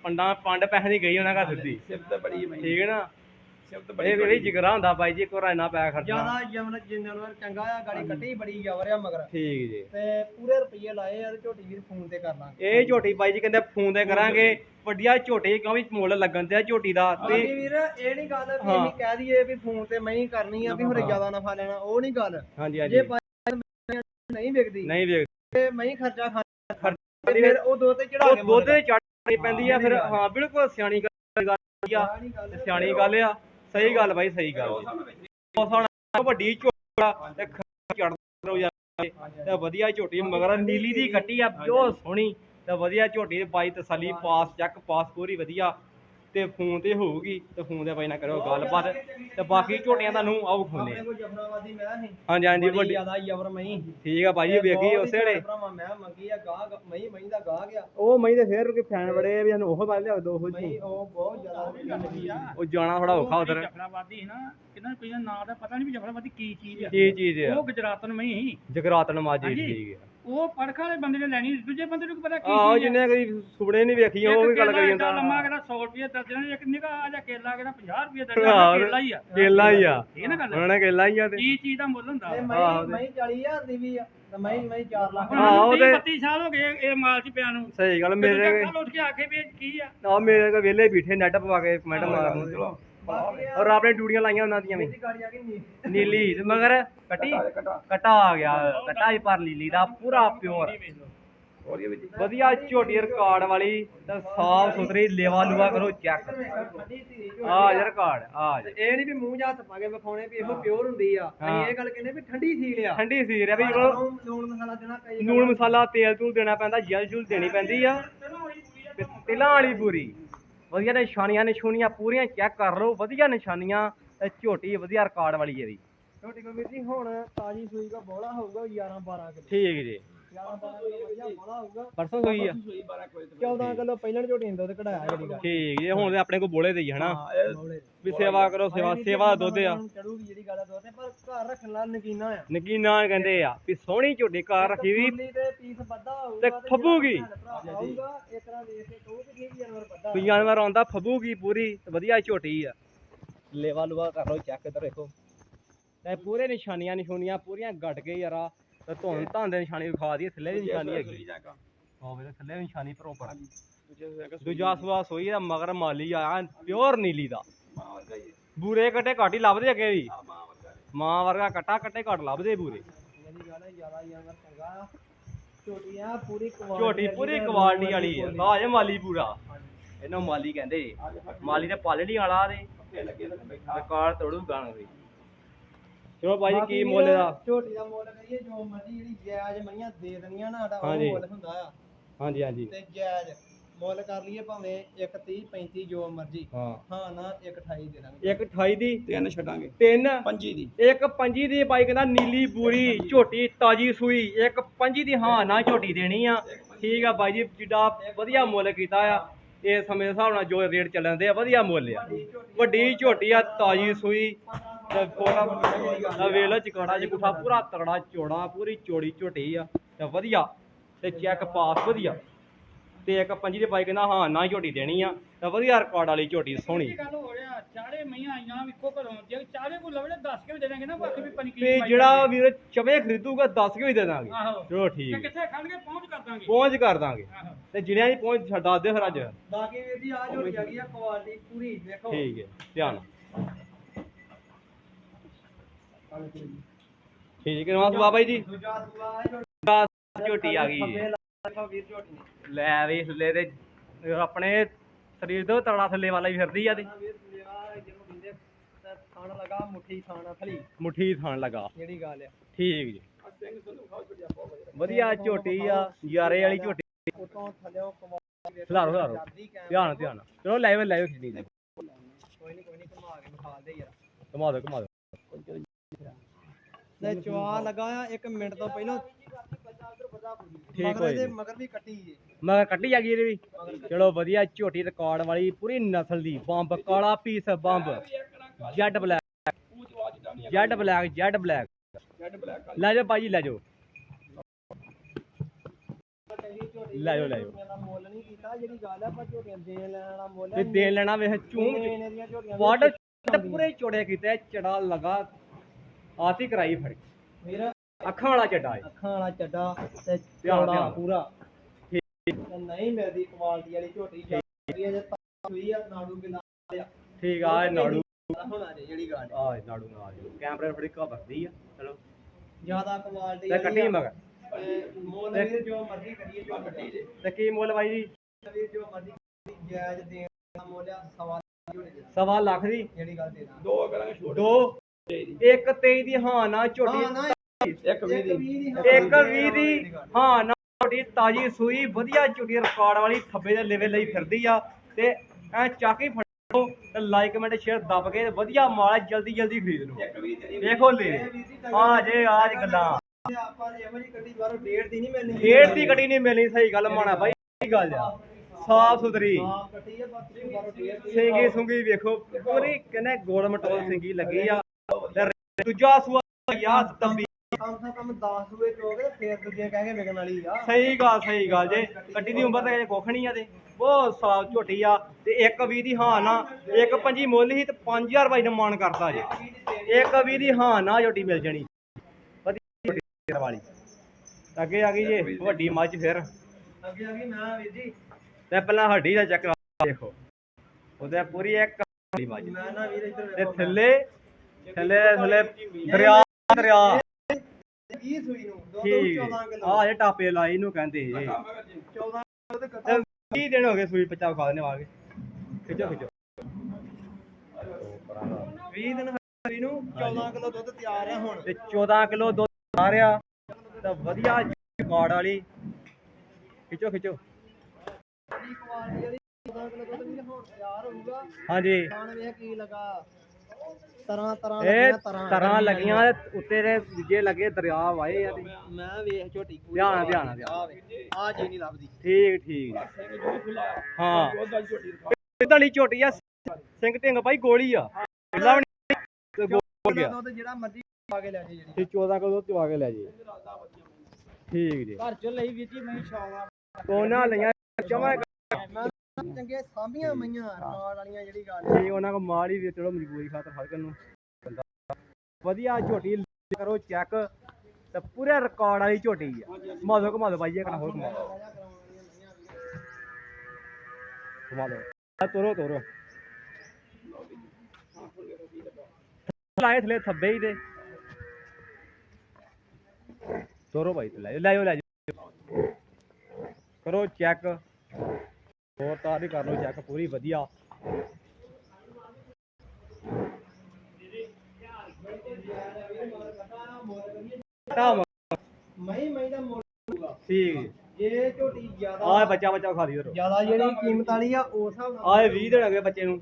S1: ਪੰਡਾਂ ਪੰਡ ਪੈਸੇ ਦੀ ਗਈ ਉਹਨਾਂ ਘਰ ਸਿੱਧੀ।
S3: ਸਿਫਤ ਬੜੀ
S1: ਠੀਕ ਹੈ ਨਾ? ਇਹ ਵੀ ਜਿਗਰਾ ਹੁੰਦਾ ਬਾਈ ਜੀ ਇੱਕ ਵਾਰ ਇੰਨਾ ਪੈਸਾ ਖਰਚਣਾ।
S2: ਜ਼ਿਆਦਾ ਜਮਨ ਜਿੰਨਰ ਚੰਗਾ ਆ ਗਾੜੀ ਕੱਟੀ ਬੜੀ ਜ਼ਬਰ ਆ ਮਗਰ।
S1: ਠੀਕ ਜੀ।
S2: ਤੇ ਪੂਰੇ ਰੁਪਏ ਲਾਏ ਆ ਤੇ ਝੋਟੀ ਵੀਰ ਫੋਨ ਤੇ ਕਰ ਲਾਂਗੇ।
S1: ਇਹ ਝੋਟੀ ਬਾਈ ਜੀ ਕਹਿੰਦੇ ਫੋਨ ਤੇ ਕਰਾਂਗੇ। ਵੱਡੀਆਂ ਝੋਟੀ ਕਿਉਂ ਵੀ ਮੁੱਲ ਲੱਗਣ ਤੇ ਆ ਝੋਟੀ ਦਾ।
S2: ਬਾਕੀ
S1: ਤੇ
S2: ਵੀਰ ਇਹ ਨਹੀਂ ਗੱਲ ਵੀ
S1: ਹਾਂ।
S2: ਅਸੀਂ ਕਹਿ ਦਈਏ ਵੀ ਫੋਨ ਤੇ ਮੈਂ ਹੀ ਕਰਨੀ ਆ ਵੀ ਹੁਣ ਜ਼ਿਆਦਾ ਨਫਾ ਲੈਣਾ ਉਹ ਨਹੀਂ ਗੱਲ।
S1: ਹਾਂਜੀ
S2: ਜੇ
S1: ਹਾਂਜੀ।
S2: ਪੰਜ ਨਹੀਂ ਵਿਕਦੀ
S1: ਨਹੀਂ ਵੇਖ
S2: ਤੇ ਮੈਂ ਹੀ ਖਰਚਾ ਖਾ
S1: ਖਰਚਾ
S2: ਫਿਰ ਉਹ ਦੋ ਤੇ ਚੜਾ
S1: ਉਹ
S2: ਕੇ
S1: ਦੁੱਧ ਦੇ ਚੜ੍ਹਨੀ ਪੈਂਦੀ ਆ ਫਿਰ। ਹਾਂ ਬਿਲਕੁਲ ਸਿਆਣੀ ਗੱਲ ਆ। ਤੇ ਸਿਆਣੀ ਗੱਲ ਆ। ਸਹੀ ਗੱਲ ਬਾਈ, ਸਹੀ ਗੱਲ ਜੀ। ਵੱਡੀ ਝੋਟਾ ਤੇ ਚੜਦਾ ਰਹੋ ਯਾਰ। ਤੇ ਵਧੀਆ ਝੋਟੀ, ਮਗਰ ਨੀਲੀ ਦੀ ਕੱਟੀ ਆ, ਬਹੁਤ ਸੋਹਣੀ। ਤੇ ਵਧੀਆ ਝੋਟੀ, ਬਾਈ ਤਸੱਲੀ, ਪਾਸ, ਚੱਕ, ਪਾਸ, ਪੂਰੀ ਵਧੀਆ। ਤੇ ਫੋਨ ਤੇ ਹੋਊਗੀ ਤੇ ਫੋਨ ਤੇ ਬਾਈ ਨਾਲ ਕਰੋ ਗੱਲਬਾਤ ਤੇ ਬਾਕੀ ਝੋਟੀਆਂ ਤੁਹਾਨੂੰ ਆਓ ਖੋਨੇ
S2: ਆਪਣੇ ਕੋਲ ਜਫਰਾਬਾਦੀ ਮੈਂ
S1: ਹਾਂਜੀ ਹਾਂਜੀ ਵੱਡੀ
S2: ਜ਼ਿਆਦਾ ਜ਼ਬਰ ਮੈਂ ਹੀ।
S1: ਠੀਕ ਆ ਭਾਈ ਵੇਖੀ ਉਸੇ ਵੇਲੇ।
S2: ਭਰਾਵਾਂ ਮੈਂ ਮੰਗੀ ਆ ਗਾਹ ਮਈ ਮਈ ਦਾ ਗਾਹ ਗਿਆ
S1: ਉਹ ਮਈ ਦੇ ਫੇਰ ਕਿ ਫੈਨ ਬੜੇ ਆ ਵੀ ਸਾਨੂੰ ਉਹ ਬਾਅਦ ਲਿਆ ਦੋ ਉਹ
S2: ਮਈ ਉਹ ਬਹੁਤ ਜ਼ਿਆਦਾ ਲੱਗੀ ਆ।
S1: ਉਹ ਜਾਣਾ ਥੋੜਾ ਔਖਾ ਉਧਰ।
S3: ਜਫਰਾਬਾਦੀ ਸੀ ਨਾ ਕਿੰਨਾ ਕੋਈ ਨਾਂ ਦਾ ਪਤਾ ਨਹੀਂ ਵੀ ਜਫਰਾਬਾਦੀ ਕੀ ਚੀਜ਼ ਆ।
S1: ਕੀ ਚੀਜ਼ ਆ?
S3: ਉਹ ਗੁਜਰਾਤਨ ਮੈਂ ਹੀ
S1: ਜਗਰਾਤਨ ਮਾਜੀ। ਠੀਕ ਆ।
S3: ਉਹ ਪੜਖ ਵਾਲੇ ਬੰਦੇ ਨੇ ਲੈਣੀ ਦੂਜੇ ਬੰਦੇ ਨੂੰ ਕੀ ਪਤਾ ਕੀ
S1: ਆਹੋ
S3: ਚੀਜ਼ ਆ।
S1: ਜਿੰਨੇ ਕਦੀ ਸੁਪਨੇ ਨਹੀਂ ਵੇਖੀਆਂ ਉਹ ਵੀ ਗੱਲ ਕਰੀ ਜਾਂਦਾ।
S3: ਲੰਮਾ ਕਿਹੜਾ 100 ਰੁਪਏ ਦੇਣਾ ਇੱਕ ਨਿਕਾ ਆ ਜਾ ਕੇਲਾ ਕਿਹੜਾ 50 ਰੁਪਏ। ਦੇਣਾ ਕੇਲਾ ਹੀ ਆ।
S1: ਕੇਲਾ ਹੀ ਆ।
S3: ਠੀਕ ਹੈ ਨਾ ਗੱਲ।
S1: ਉਹਨਾਂ ਨੇ ਕੇਲਾ ਹੀ ਆ ਤੇ।
S3: ਕੀ ਚੀਜ਼ ਦਾ ਮੁੱਲ ਹੁੰਦਾ ਵਾ।
S1: ਆਹੋ ਤੇ-
S2: ਮਈ 40000 ਦੀ ਵੀ ਆ ਤੇ ਮਈ ਮਈ 4 ਲੱਖ
S3: ਹੁਣ
S1: ਤੇ-
S3: 32 ਸਾਲ ਹੋ ਗਏ ਇਹ ਮਾਲ 'ਚ ਪਿਆ ਨੂੰ।
S1: ਸਹੀ ਗੱਲ
S3: ਮੇਰੇ ਕੱਲ ਉੱਠ ਕੇ ਆਖੇ ਵੀ ਇਹ ਕੀ ਆ?
S1: ਆ ਮੇਰੇ ਕੋ ਵਿਹਲੇ ਬੈਠੇ ਨੈਟ ਪਵਾ ਕੇ ਕਮੈਂਟ ਮਾਰਨ ਨੂੰ ਔਰ ਆਪਣੇ ਡਿਊਟੀਆਂ ਲਾਈਆਂ ਉਹਨਾਂ ਦੀਆਂ ਵੀ।
S2: ਨੀ
S1: ਨੀਲੀ। ਤੇ ਮਗਰ ਕੱਟੀ? ਕਟਾ ਆ ਗਿਆ ਕਟਾ ਹੀ ਪਰ ਲੀਲੀ ਦਾ ਪੂਰਾ ਪਿਓਰ ਵਧੀਆ ਝੋਟੀ ਰਿਕਾਰਡ ਵਾਲੀ ਤੇ ਸਾਫ਼ ਸੁਥਰੀ ਲੇਵਾ ਲੂਆ ਕਰੋ ਚੈੱਕ ਆ ਯਾਰ ਰਿਕਾਰਡ ਆ
S2: ਇਹ ਨਹੀਂ ਵੀ ਮੂੰਹ 'ਚ ਹੱਥ ਪਾ ਕੇ ਵਿਖਾਉਣੇ ਵੀ ਇਹੋ ਪਿਓਰ ਹੁੰਦੀ ਆ। ਅਸੀਂ। ਇਹ ਗੱਲ ਕਹਿੰਦੇ ਵੀ ਠੰਡੀ ਸੀਲ ਆ
S1: ਠੰਡੀ ਸੀ ਰਿਹਾ ਵੀ ਜਦੋਂ
S2: ਲੂਣ ਲੂਣ ਮਸਾਲਾ ਦੇਣਾ ਕਈ
S1: ਨੂਣ ਮਸਾਲਾ ਤੇਲ ਤੂਲ ਦੇਣਾ ਪੈਂਦਾ ਜਲ ਜੁਲ ਦੇਣੀ ਪੈਂਦੀ ਆ। ਤੇ ਤਿਲਾਂ ਵਾਲੀ ਪੂਰੀ। ਵਧੀਆ ਨਿਸ਼ਾਨੀਆਂ ਨਿਸ਼ੂਨੀਆਂ ਪੂਰੀਆਂ ਚੈੱਕ ਕਰ ਲਓ ਵਧੀਆ ਨਿਸ਼ਾਨੀਆਂ ਤੇ ਝੋਟੀ ਵਧੀਆ ਰਿਕਾਰਡ ਵਾਲੀ ਇਹਦੀ।
S2: ਛੋਟੀ ਕੋ ਵੀਰ ਜੀ ਹੁਣ ਤਾਜੀ ਸੂਈ ਦਾ ਬੋਲਾ ਹੋਊਗਾ 11 12 ਕਿਲੋ।
S1: ਠੀਕ ਜੀ।
S2: 11 12 ਕਿਲੋ ਵਧੀਆ ਬੋਲਾ ਹੋਊਗਾ
S1: ਪਰਸੋਂ ਹੋਈ ਆ।
S2: 14 ਕਿਲੋ ਪਹਿਲਾਂ ਝੋਟੀ ਦਾ ਦੁੱਧ ਕਢਾਇਆ ਜਿਹੜੀ ਗੱਲ।
S1: ਠੀਕ ਜੀ ਹੁਣ ਤੇ ਆਪਣੇ ਕੋਲ ਬੋਲੇ ਤੇ ਹੀ ਹਨਾ। ਵੀ ਸੇਵਾ ਕਰੋ ਸੇਵਾ ਸੇਵਾ ਦਾ ਦੁੱਧ ਆ।
S2: ਚੜੂਗੀ ਜਿਹੜੀ ਗੱਲ ਆ ਦੁੱਧ ਤੇ ਪਰ ਘਰ ਰੱਖਣ ਨਾਲ ਨਕੀਨਾ ਆ।
S1: ਕਹਿੰਦੇ ਆ ਵੀ ਸੋਹਣੀ ਝੋਟੀ ਘਰ ਰੱਖੀ ਵੀ
S2: ਫੁੱਲੀ ਤੇ ਪੀਸ ਵੱਧਾ ਹੋਊਗਾ
S1: ਤੇ ਫੱਬੂਗੀ।
S2: ਆਊਗਾ ਇੱਕ ਤਰ੍ਹਾਂ ਵੇਖ ਕੇ ਕਹੂ ਕਿ ਕੀ ਜਾਨਵਰ ਵੱਧਾ
S1: ਵੀ ਜਾਨਵਰ ਆਉਂਦਾ ਫਬੂਗੀ ਪੂਰੀ ਤੇ ਵਧੀਆ ਝੋਟੀ ਆ। ਲੇਵਾ ਲੁਵਾ ਕਰ ਲਓ ਚੈੱਕ ਇੱਧਰ ਦੇਖੋ ਤੇ ਪੂਰੇ ਨਿਸ਼ਾਨੀਆਂ ਨਿਸ਼ੂਨੀਆਂ ਪੂਰੀਆਂ ਗੱਟ ਕੇ ਯਾਰਾ। ਤੇ ਧੁੰਨ ਧੰਨ ਦੇ ਨਿਸ਼ਾਨੀ ਵਿਖਾ ਦੀ ਥੱਲੇ ਵੀ ਨਿਸ਼ਾਨੀ ਹੈਗੀ। ਹੋਵੇ ਤੇ ਥੱਲੇ ਵੀ ਨਿਸ਼ਾਨੀ ਪ੍ਰੋਪਰ ਦੂਜਾ ਸਵਾ ਸੋਈ ਦਾ ਮਗਰ ਮਾਲੀ ਆ ਪਿਓਰ ਨੀਲੀ ਦਾ। ਬੂਰੇ ਕੱਟੇ ਘੱਟ ਹੀ ਲੱਭਦੇ ਅੱਗੇ ਵੀ ਮਾਂ ਵਰਗਾ ਕੱਟਾ ਕੱਟੇ ਘੱਟ ਲੱਭਦੇ ਬੂਰੇ।
S2: ਹੈ ਝੋਟੀ ਪੂਰੀ ਕੁਆਲਿਟੀ
S1: ਝੋਟੀ ਪੂਰੀ ਕੁਆਲਿਟੀ ਵਾਲੀ ਆ ਬਾਜ ਮਾਲੀ ਪੂਰਾ। ਇਹਨੂੰ ਮਾਲੀ ਕਹਿੰਦੇ ਮਾਲੀ ਤੇ ਪਾਲਣੀ ਵਾਲਾ ਦੇ ਰਿਕਾਰਡ ਤੋੜੂ ਗਾਣਾ ਵੀ। ਚਲੋ ਭਾਈ ਜੀ ਕੀ ਮੁੱਲ ਦਾ
S2: ਝੋਟੀ ਦਾ ਮੁੱਲ ਕਰੀਏ ਜੋ ਮਰਜ਼ੀ ਜਿਹੜੀ ਜਾਇਜ਼ ਮਈਆਂ ਦੇ ਦੇਣੀਆਂ ਨਾ ਸਾਡਾ ਉਹ
S1: ਹਾਂਜੀ।
S2: ਮੁੱਲ ਹੁੰਦਾ ਆ।
S1: ਹਾਂਜੀ ਹਾਂਜੀ।
S2: ਤੇ ਜਾਇਜ਼ ਮੁੱਲ ਕਰ ਲਈਏ ਭਾਵੇਂ 1 30 35 ਜੋ ਮਰਜ਼ੀ।
S1: ਹਾਂ।
S2: ਹਾਂ ਨਾ 1 28 ਦੇ ਦਾਂਗੇ।
S1: ਇੱਕ 28 ਦੀ?
S3: ਤਿੰਨ ਛੱਡਾਂਗੇ।
S1: ਤਿੰਨ?
S3: ਪੰਜੀ ਦੀ।
S1: ਇੱਕ ਪੰਜੀ ਦੀ ਬਾਈ ਕਹਿੰਦਾ ਨੀਲੀ ਪੂਰੀ ਝੋਟੀ ਤਾਜੀ ਸੂਈ। ਇੱਕ ਪੰਜੀ ਦੀ ਹਾਂ ਨਾ ਝੋਟੀ ਦੇਣੀ ਆ। ਠੀਕ ਆ ਬਾਈ ਜੀ ਜਿੱਡਾ ਵਧੀਆ ਮੁੱਲ ਕੀਤਾ ਆ। ਇਸ ਸਮੇਂ ਦੇ ਹਿਸਾਬ ਨਾਲ ਜੋ ਰੇਟ ਚੱਲਣ ਦੇ ਆ ਵਧੀਆ ਮੁੱਲ ਆ। ਵੱਡੀ ਝੋਟੀ ਆ ਤਾਜੀ ਸੂਈ। ਤੇ ਫੋਟਾ ਦਾ ਵੇਲਾ ਚਕੜਾ ਜਗੂਠਾ ਪੂਰਾ ਤਗੜਾ ਚੋੜਾ ਪੂਰੀ ਚੋੜੀ ਝੋਟੀ ਆ ਤੇ ਵਧੀਆ। ਤੇ ਚੈੱਕ ਪਾਸ ਵਧੀਆ। ਤੇ ਇੱਕ ਪੰਜੀ ਦੇ ਬਾਈ ਕਹਿੰਦਾ ਹਾਂ ਨਾ ਝੋਟੀ ਦੇਣੀ ਆ। ਤੇ ਵਧੀਆ ਰਿਕਾਰਡ ਵਾਲੀ ਝੋਟੀ ਸੋਹਣੀ।
S3: ਇਹ ਗੱਲ ਹੋ ਰਿਹਾ ਚਾਰੇ ਮਈਆਂ ਆਈਆਂ ਇੱਕੋ ਘਰੋਂ। ਜੇ ਚਾਰੇ ਕੋ ਲਵੜੇ 10 ਕੇ ਵੀ ਦੇ ਦਾਂਗੇ ਨਾ ਬਾਕੀ ਵੀ ਪਨੀ ਕੀ
S1: ਤੇ ਜਿਹੜਾ ਵੀਰ ਚਵੇ ਖਰੀਦੂਗਾ 10 ਕੇ ਵੀ ਦੇ ਦਾਂਗੇ।
S3: ਆਹੋ।
S1: ਚਲੋ
S3: ਤੇ
S1: ਠੀਕ
S3: ਕਿੱਥੇ ਖੜਨਗੇ ਪਹੁੰਚ ਕਰ ਦਾਂਗੇ।
S1: ਪਹੁੰਚ ਕਰ ਦਾਂਗੇ।
S3: ਆਹੋ।
S1: ਤੇ ਜਿਹੜਿਆਂ ਦੀ ਪਹੁੰਚ ਛੱਡ ਦੱਸ ਦਿਓ ਫਿਰ ਅੱਜ।
S2: ਬਾਕੀ ਵੀਰ ਜੀ ਆ ਝੋਟੀ ਆ ਗਈ ਆ ਕੁਆਲਿਟੀ ਪੂਰੀ ਦੇਖੋ
S1: ਠੀਕ ਹੈ ਧਿਆਨ ਠੀਕ ਹੈ ਨਵਾਂ ਬਾਬਾ ਜੀ।
S2: ਦੂਜਾ ਝੋਟੀ
S1: ਆ ਗਈ ਲੈ ਵੇ ਥੱਲੇ ਤੇ ਆਪਣੇ ਸਰੀਰ ਤੋਂ ਤੜਾ ਥੱਲੇ ਵਾਲਾ ਹੀ ਫਿਰਦੀ ਆ ਤੇ।
S2: ਥਾਣ ਲਗਾ ਮੁੱਠੀ ਥਾਣ ਫਲੀ
S1: ਮੁੱਠੀ ਥਾਣ ਲਗਾ।
S2: ਜਿਹੜੀ ਗੱਲ ਆ
S1: ਠੀਕ ਜੀ। ਵਧੀਆ ਝੋਟੀ ਆ ਯਾਰੇ ਵਾਲੀ ਝੋਟੀ।
S2: ਉਤੋਂ ਥੱਲਿਓਂ
S1: ਖਿਲਾਰੋ ਖਿਲਾਰੋ।
S2: ਕਰਦੀ
S1: ਧਿਆਨ ਧਿਆਨ। ਚਲੋ ਲਾਈਵ ਲਾਈਵ ਖਿੱਚਣੀ ਜੀ।
S2: ਕੋਈ ਨਹੀਂ ਕੋਈ ਨਹੀਂ ਘੁਮਾ ਕੇ ਵਿਖਾ ਦੇ ਯਾਰ।
S1: ਘੁਮਾ ਦਿਓ ਘੁਮਾ ਦਿਓ।
S2: ਲੈ ਚਵਾ ਲਗਾ ਆ 1 ਮਿੰਟ ਤੋਂ ਪਹਿਲਾਂ।
S1: ਠੀਕ
S2: ਮਗਰ
S1: ਹੋਈ
S2: ਇਹਦੇ
S1: ਜੀ।
S2: ਮਗਰ ਵੀ ਕੱਟੀ ਜੇ
S1: ਮੈਂ ਕੱਟੀ ਆ ਗਈ ਇਹਦੀ ਵੀ। ਚਲੋ ਵਧੀਆ ਝੋਟੀ ਰਿਕਾਰਡ ਵਾਲੀ ਪੂਰੀ ਨਸਲ ਦੀ। ਬੰਬ ਕਾਲਾ piece bomb. Z black Z black Z black ਲੈ ਜਾਓ ਭਾਜੀ ਲੈ ਜਾਓ। ਲੈ ਜਾਓ ਲੈ ਜਾਓ।
S2: ਦਾ ਮੁੱਲ ਨਹੀਂ ਕੀਤਾ ਜਿਹੜੀ ਗੱਲ ਆ ਪਰ ਝੋਟੀਆਂ ਦੇਣ ਲੈਣ ਵਾਲਾ ਮੁੱਲ
S1: ਤੇ ਦੇਣ ਲੈਣਾ ਵੇਖ ਚੂਮ
S2: ਝੋਟੀਆਂ
S1: ਪੂਰੇ ਚੋੜੇ ਕੀਤੇ ਚੜਾ ਲਗਾ ਆਤੀ ਕਰਾਈ ਫੜ।
S2: ਮੇਰਾ
S1: ਅੱਖਾਂ ਵਾਲਾ ਚੱਡਾ ਏ।
S2: ਅੱਖਾਂ ਵਾਲਾ ਚੱਡਾ ਤੇ
S1: ਧਿਆਨ,
S2: ਚੌੜਾ
S1: ਧਿਆਨ।
S2: ਪੂਰਾ। ਤੇ ਨਹੀਂ ਮਿਲਦੀ ਕੁਆਲਿਟੀ ਵਾਲੀ ਝੋਟੀ ਜਾਂਦੀ ਹੈ ਜੇ ਤਾਂ ਹੋਈ ਆ ਨਾੜੂ ਬਿਨਾ ਆ
S1: ਠੀਕ ਆ ਇਹ ਨਾੜੂ।
S2: ਹੋਣਾ ਜੇ ਜਿਹੜੀ ਗੱਲ
S1: ਆ ਇਹ ਨਾੜੂ ਨਾਲ ਜੀ। ਕੈਮਰੇ ਫੜੀ ਕਾ ਵਰਦੀ ਆ। ਚਲੋ।
S2: ਜ਼ਿਆਦਾ ਕੁਆਲਿਟੀ
S1: ਤੇ ਕੱਟੀ ਮਗਰ।
S2: ਤੇ ਮੁੱਲ ਵੀਰ ਜੋ ਮਰਜ਼ੀ ਕਰੀਏ ਜੋ ਕੱਟੀ ਜੇ।
S1: ਤੇ ਕੀ ਮੁੱਲ ਬਾਈ ਜੀ?
S2: ਵੀਰ ਜੋ ਮਰਜ਼ੀ ਕਰੀਏ, ਜਾਇਜ਼ ਦੇਣ ਦਾ ਮੁੱਲ ਆ ਸਵਾ ਲੱਖ ਦੇ
S1: ਸਵਾ ਲੱਖ ਦੀ?
S2: ਜਿਹੜੀ ਗੱਲ ਦੇ ਦਾਂ।
S1: ਦੋ? ਇੱਕ 23 ਦੀ ਹਾਂ ਨਾ ਝੋਟੀ
S3: ਇੱਕ ਵੀਹ ਦੀ।
S1: ਇੱਕ 20 ਦੀ ਹਾਂ ਨਾ ਝੋਟੀ ਤਾਜੀ ਸੂਈ ਵਧੀਆ ਝੋਟੀ ਰਿਕਾਰਡ ਵਾਲੀ ਥੱਬੇ ਦੇ ਲੈਵਲ ਲਈ ਫਿਰਦੀ ਆ। ਤੇ ਐ ਚਾਕੀ ਫੜੋ ਤੇ ਲਾਈਕ ਕਮੈਂਟ ਸ਼ੇਅਰ ਦੱਬ ਕੇ ਤੇ ਵਧੀਆ ਮਾਲ ਜਲਦੀ ਜਲਦੀ ਖਰੀਦ ਲਓ। ਦੇਖੋ ਲੈ ਆ ਜੇ ਆਜ ਗੱਲਾਂ।
S2: ਆਪਾਂ ਨੇ ਇਹੋ ਜਿਹੀ ਗੱਡੀ ਬਾਹਰੋਂ ਡੇਢ ਦੀ ਨਹੀਂ ਮਿਲਣੀ।
S1: ਡੇਢ ਦੀ ਗੱਡੀ ਨਹੀਂ ਮਿਲਣੀ ਸਹੀ ਗੱਲ ਮਾਣਾ ਬਾਈ ਕੀ ਗੱਲ ਆ। ਸਾਫ਼ ਸੁਥਰੀ।
S2: ਹਾਂ ਕੱਟੀ ਆ ਬਸ ਬਾਹਰੋਂ ਡੇਢ ਦੀ।
S1: ਸਿੰਗੀ ਸੁੰਗੀ ਵੇਖੋ ਪੂਰੀ ਕਹਿੰਦੇ ਗੋਲ ਮਟੋਲ ਸਿੰਗੀ ਲੱਗੀ ਆ। ਦੂਜਾ ਸੂਆ ਯਾ ਤੰਬੀ
S2: ਕਮ ਸੇ ਕਮ 10 ਰੁਪਏ ਚੋਗੇ ਫੇਰ ਦੂਜੇ ਕਹਿ ਕੇ ਵਿਕਣ ਵਾਲੀ ਆ।
S1: ਸਹੀ ਗੱਲ ਸਹੀ ਗੱਲ ਜੇ। ਗੱਡੀ ਦੀ ਉਮਰ ਤਾਂ ਅਜੇ ਕੁੱਖ ਨਹੀਂ ਆ ਤੇ। ਬਹੁਤ ਸਾਫ਼ ਝੋਟੀ ਆ ਤੇ ਇੱਕ ਵੀਹ ਦੀ ਹਾਂ ਨਾ ਇੱਕ ਪੰਜੀ ਮੁੱਲ ਸੀ ਤੇ 5000 ਬਾਈ ਨੇ ਮਾਨ ਕਰਤਾ ਜੇ। ਇੱਕ ਵੀਹ ਦੀ ਹਾਂ ਨਾ ਝੋਟੀ ਮਿਲ ਜਣੀ। ਵਧੀਆ ਝੋਟੀ ਵਾਲੀ। ਅੱਗੇ ਆ ਗਈ ਜੇ ਵੱਡੀ ਮੱਝ ਫਿਰ।
S2: ਅੱਗੇ ਆ ਗਈ ਮੈਂ ਵੀਰ ਜੀ।
S1: ਤੇ ਪਹਿਲਾਂ ਹੱਡੀ ਦਾ ਚੱਕਰ ਦੇਖੋ। ਉਹਦੇ ਪੂਰੀ ਇੱਕ ਵੱਡੀ ਮੱਝ
S2: ਮੈਂ ਨਾ ਵੀਰ ਇੱਧਰ
S1: ਤੇ ਥੱਲੇ ਥੱਲੇ ਥੱਲੇ ਦਰਿਆ ਦਰਿਆ।
S2: 20 ਸੂਈ ਨੂੰ ਦੋ
S1: ਠੀਕ।
S2: 14 ਕਿਲੋ
S1: ਆ ਟਾਪੇ ਲਾਈ ਨੂੰ ਕਹਿੰਦੇ ਜੇ
S2: 14 ਕਿਲੋ ਤੇ ਕੱਟਾ
S1: 20 ਦਿਨ ਹੋ ਗਏ ਸੂਈ ਪਚਾ ਖਾ ਦੇਣੇ ਵਾਗੇ ਖਿੱਚੋ ਖਿੱਚੋ।
S2: 20 ਦਿਨ ਸੂਈ ਨੂੰ 14 ਕਿਲੋ ਦੁੱਧ ਤਿਆਰ ਆ ਹੁਣ।
S1: ਤੇ 14 ਕਿਲੋ ਦੁੱਧ ਆ। ਰਿਹਾ ਤਾਂ ਵਧੀਆ ਰਿਕਾਰਡ ਵਾਲੀ। ਖਿੱਚੋ ਖਿੱਚੋ।
S2: ਦੀ ਕੁਆਲਿਟੀ ਵਾਲੀ 14 ਕਿਲੋ ਦੁੱਧ ਵੀਰ ਹੁਣ ਤਿਆਰ ਹੋਊਗਾ।
S1: ਹਾਂਜੀ।
S2: ਖਾਣ ਵੇਖ ਕੀ ਲਗਾ। ਤਰਾਂ ਤਰਾਂ
S1: ਇਹ
S2: ਲੱਗੀਆਂ
S1: ਤੇ ਉੱਤੇ ਦੇ ਦੂਜੇ ਲੱਗੇ ਦਰਿਆ ਵਾਏ ਆ ਤੇ।
S2: ਮੈਂ ਵੇਖ ਝੋਟੀ ਪੂਰੀ
S1: ਧਿਆਨ ਧਿਆਨ।
S2: ਆਹ ਵੇਖ, ਆਹ ਜੀ ਨਹੀਂ ਲੱਭਦੀ।
S1: ਠੀਕ ਠੀਕ। ਹਾਂ। ਇਦਾਂ ਝੋਟੀ ਆ ਸਿੰਘ ਢਿੰਗ ਭਾਈ ਗੋਲੀ ਆ। ਪਹਿਲਾਂ ਵੀ ਨਹੀਂ ਤੇ ਗੋਲ ਹੋ ਗਿਆ।
S2: ਦੁੱਧ ਜਿਹੜਾ ਮਰਜ਼ੀ ਪਾ ਕੇ ਲੈ ਜੇ ਜਿਹੜੀ
S1: ਤੇ 14 ਕਿਲੋ ਚਵਾ ਕੇ ਲੈ ਜੀ ਠੀਕ ਜੀ।
S2: ਘਰ ਚੋਂ ਲਈ ਵੀਰ ਜੀ ਮੈਂ ਸ਼ੌਂਗਾ
S1: ਕੋਨਾ ਲਈਆਂ ਚਵਾ
S2: ਮੈਂ ਚੰਗੇ ਸਾਂਭੀਆਂ ਮਈਆਂ ਨਾਲ ਵਾਲੀਆਂ ਜਿਹੜੀ ਗੱਲ
S1: ਤੇ ਉਹਨਾਂ ਕੋ ਮਾਲ ਹੀ ਵੀ ਚਲੋ ਮਜਬੂਰੀ ਖਾਤਰ ਫੜ ਨੂੰ ਬੰਦਾ ਵਧੀਆ ਝੋਟੀ ਕਰੋ ਚੈੱਕ ਤੇ ਪੂਰੇ ਰਿਕਾਰਡ ਵਾਲੀ ਝੋਟੀ ਆ। ਘੁਮਾ ਦੋ ਘੁਮਾ ਦੋ ਬਾਈ ਇਹ ਕਣਾ ਹੋਰ ਘੁਮਾ ਦਿਓ। ਘੁਮਾ ਦੋ ਆ ਤੋਰੋ ਤੋਰੋ। ਲਾਏ ਥਲੇ ਥੱਬੇ ਹੀ ਦੇ ਤੋਰੋ ਬਾਈ ਤੇ ਲੈ ਲੈ ਜਾਓ ਲੈ ਜਾਓ। ਕਰੋ ਚੈੱਕ ਹੋਰ ਤਾਰ ਵੀ ਕਰ ਲਓ ਚੈੱਕ ਪੂਰੀ ਵਧੀਆ।
S2: ਮਈ ਮਈ ਦਾ ਮੁੱਲ ਹੋਊਗਾ।
S1: ਠੀਕ।
S2: ਜੇ ਝੋਟੀ ਜ਼ਿਆਦਾ
S1: ਆਹ ਬੱਚਾ ਬੱਚਾ ਖਾ ਲਈ ਉਧਰੋਂ
S2: ਜ਼ਿਆਦਾ ਜਿਹੜੀ ਕੀਮਤ ਵਾਲੀ ਆ ਉਸ ਹਿਸਾਬ ਨਾਲ
S1: ਆਏ 20 ਦਿਨ ਅਗੇ ਬੱਚੇ ਨੂੰ।